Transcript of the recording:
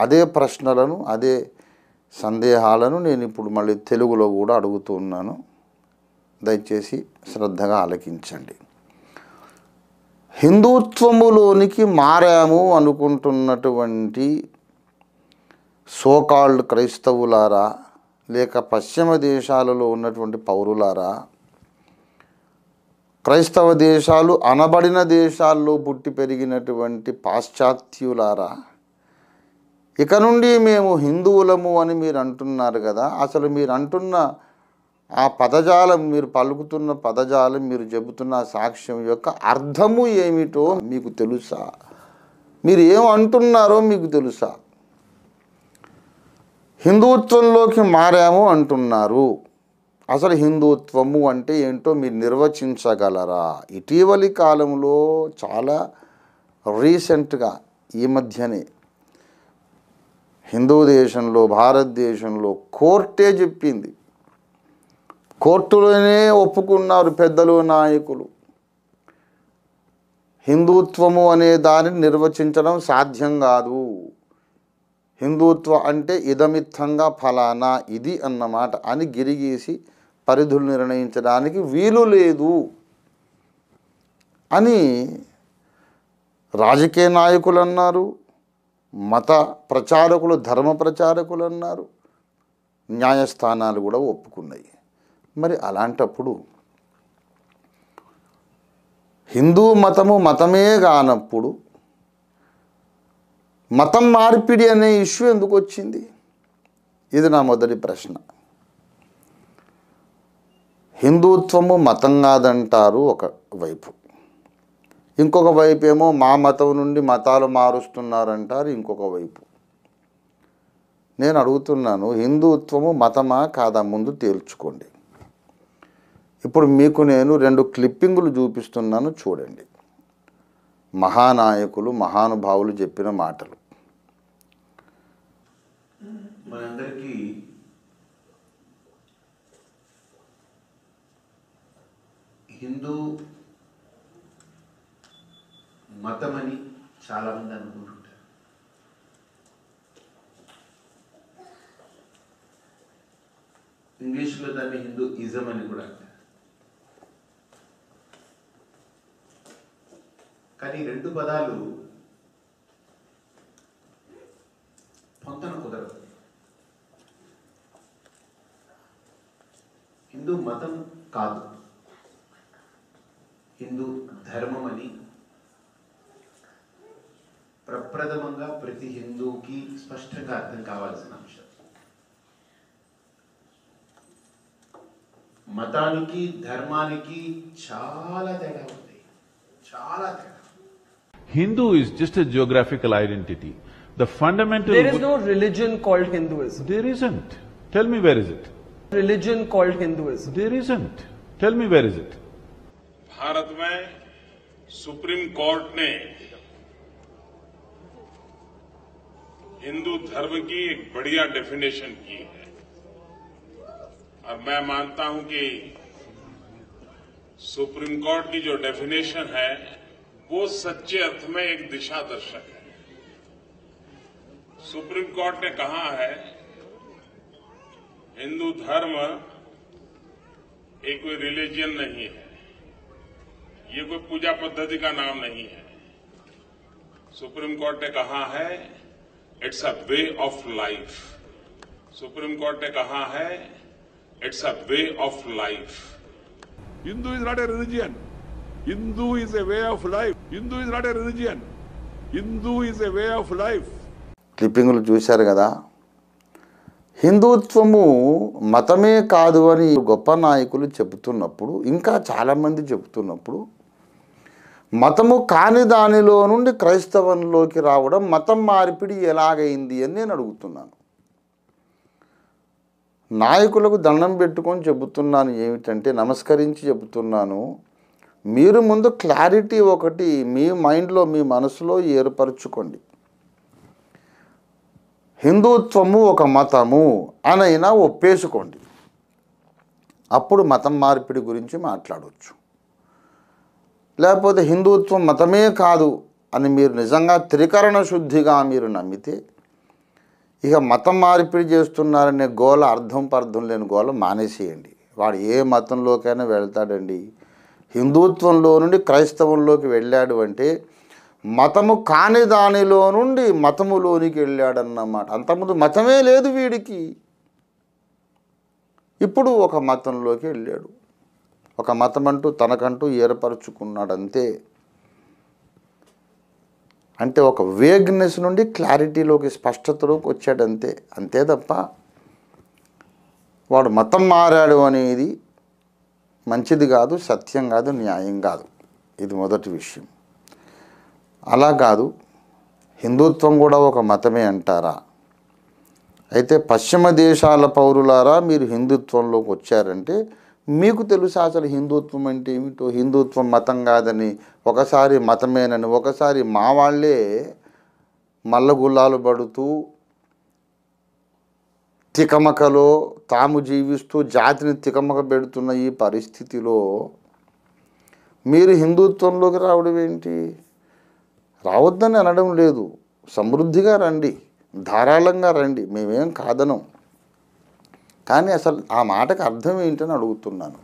అదే ప్రశ్నలను అదే సందేహాలను నేను ఇప్పుడు మళ్ళీ తెలుగులో కూడా అడుగుతున్నాను దయచేసి శ్రద్ధగా ఆలకించండి. హిందుత్వములోనికి మారాము అనుకుంటున్నటువంటి సోకాల్డ్ క్రైస్తవులారా లేక పశ్చిమ దేశాలలో ఉన్నటువంటి పౌరులారా క్రైస్తవ దేశాలు అనబడిన దేశాల్లో పుట్టి పెరిగినటువంటి పాశ్చాత్యులారా ఇక నుండి మేము హిందువులము అని మీరు అంటున్నారు కదా అసలు మీరు అంటున్న ఆ పదజాలం మీరు పలుకుతున్న పదజాలం మీరు చెబుతున్న సాక్ష్యం యొక్క అర్థము ఏమిటో మీకు తెలుసా? మీరు ఏం అంటున్నారో మీకు తెలుసా? హిందుత్వంలోకి మారాము అంటున్నారు. అసలు హిందుత్వము అంటే ఏంటో మీరు నిర్వచించగలరా? ఇటీవలి కాలంలో చాలా రీసెంట్గా ఈ మధ్యనే హిందూ దేశంలో భారతదేశంలో కోర్టే చెప్పింది. కోర్టులోనే ఒప్పుకున్నారు పెద్దలు నాయకులు. హిందుత్వము అనే దానిని నిర్వచించడం సాధ్యం కాదు. హిందుత్వ అంటే ఇదమిత్తంగా ఫలానా ఇది అన్నమాట అని గిరిగీసి పరిధులు నిర్ణయించడానికి వీలు లేదు అని రాజకీయ నాయకులు అన్నారు. మత ప్రచారకులు ధర్మ ప్రచారకులు అన్నారు. న్యాయస్థానాలు కూడా ఒప్పుకున్నాయి. మరి అలాంటప్పుడు హిందూ మతము మతమే కానప్పుడు మతం మార్పిడి అనే ఇష్యూ ఎందుకు వచ్చింది? ఇది నా మొదటి ప్రశ్న. హిందుత్వము మతం కాదంటారు ఒక వైపు. ఇంకొక వైపు ఏమో మా మతం నుండి మతాలు మారుస్తున్నారంటారు ఇంకొక వైపు. నేను అడుగుతున్నాను హిందుత్వము మతమా కాదా ముందు తేల్చుకోండి. ఇప్పుడు మీకు నేను రెండు క్లిప్పింగులు చూపిస్తున్నాను చూడండి. మహానాయకులు మహానుభావులు చెప్పిన మాటలు. మనందరికీ హిందూ మతమని చాలామంది అనుకుంటుంటారు. ఇంగ్లీష్లో దాన్ని హిందూ ఇజం అని కూడా అంటారు. కానీ రెండు పదాలు పొంతన కుదరదు. హిందూ మతం కాదు. హిందూ ధర్మం అని ప్రప్రథమంగా ప్రతి హిందూకి స్పష్టంగా అర్థం కావాల్సిన అంశం మతానికి ధర్మానికి చాలా తేడా ఉంది చాలా తేడా Hindu is just a geographical identity. The fundamental. There is no religion called Hinduism. There isn't. Tell me where is it? Religion called Hinduism. There isn't. Tell me where is it? Bharat में supreme court ने हिंदू धर्म की एक बढ़िया definition की है। और मैं मानता हूँ कि सुप्रीम कोर्ट की जो डेफिनेशन है, वो सच्चे अर्थ में एक दिशा दर्शक है। सुप्रीम कोर्ट ने कहा है, हिंदू धर्म एक कोई रिलीजियन नहीं है। ये कोई पूजा पद्धति का नाम नहीं है। सुप्रीम कोर्ट ने कहा है It's a way of life supreme court ने कहा है it's a way of life Hindu is not a religion. Hindu is a way of life. Hindu is not a religion. Hindu is a way of life. క్లిప్పింగ్లు చూశారు కదా హిందుత్వము మతమే కాదు అని గొప్ప నాయకులు చెబుతున్నప్పుడు ఇంకా చాలామంది చెబుతున్నప్పుడు మతము కాని దానిలో నుండి క్రైస్తవంలోకి రావడం మతం మార్పిడి ఎలాగైంది అని నేను అడుగుతున్నాను. నాయకులకు దండం పెట్టుకొని చెబుతున్నాను ఏమిటంటే నమస్కరించి చెబుతున్నాను మీరు ముందు క్లారిటీ ఒకటి మీ మైండ్లో మీ మనసులో ఏర్పరచుకోండి. హిందుత్వము ఒక మతము అనైనా ఒప్పేసుకోండి. అప్పుడు మతం మార్పిడి గురించి మాట్లాడవచ్చు లేకపోతే హిందుత్వం మతమే కాదు అని మీరు నిజంగా త్రికరణ శుద్ధిగా మీరు నమ్మితే ఇక మతం మార్పిడి చేస్తున్నారనే గోల అర్థం పర్థం లేని గోల మానేసేయండి. వాడు ఏ మతంలోకైనా వెళ్తాడండి. హిందుత్వంలో నుండి క్రైస్తవంలోకి వెళ్ళాడు అంటే మతము కాని దానిలో నుండి మతములోనికి వెళ్ళాడన్నమాట అంతకుముందు మతమే లేదు వీడికి. ఇప్పుడు ఒక మతంలోకి వెళ్ళాడు. ఒక మతం అంటూ తనకంటూ ఏర్పరచుకున్నాడంతే. అంటే ఒక వేగ్నెస్ నుండి క్లారిటీలోకి స్పష్టతలోకి వచ్చాడంతే. అంతే తప్ప వాడు మతం మారాడు అనేది మంచిది కాదు సత్యం కాదు న్యాయం కాదు. ఇది మొదటి విషయం. అలా కాదు హిందుత్వం కూడా ఒక మతమే అంటారా? అయితే పశ్చిమ దేశాల పౌరులారా మీరు హిందుత్వంలోకి వచ్చారంటే మీకు తెలుసా అసలు హిందుత్వం అంటే ఏమిటో? హిందుత్వం మతం కాదని ఒకసారి మతమేనని ఒకసారి మా వాళ్ళే మల్లగుల్లాలు పడుతూ తికమకలో తాము జీవిస్తూ జాతిని తికమక పెడుతున్న ఈ పరిస్థితిలో మీరు హిందుత్వంలోకి రావడం ఏంటి? రావద్దని అనడం లేదు. సమృద్ధిగా రండి. ధారాళంగా రండి. మేమేం కాదనం. కానీ అసలు ఆ మాటకు అర్థం ఏంటని అడుగుతున్నాను.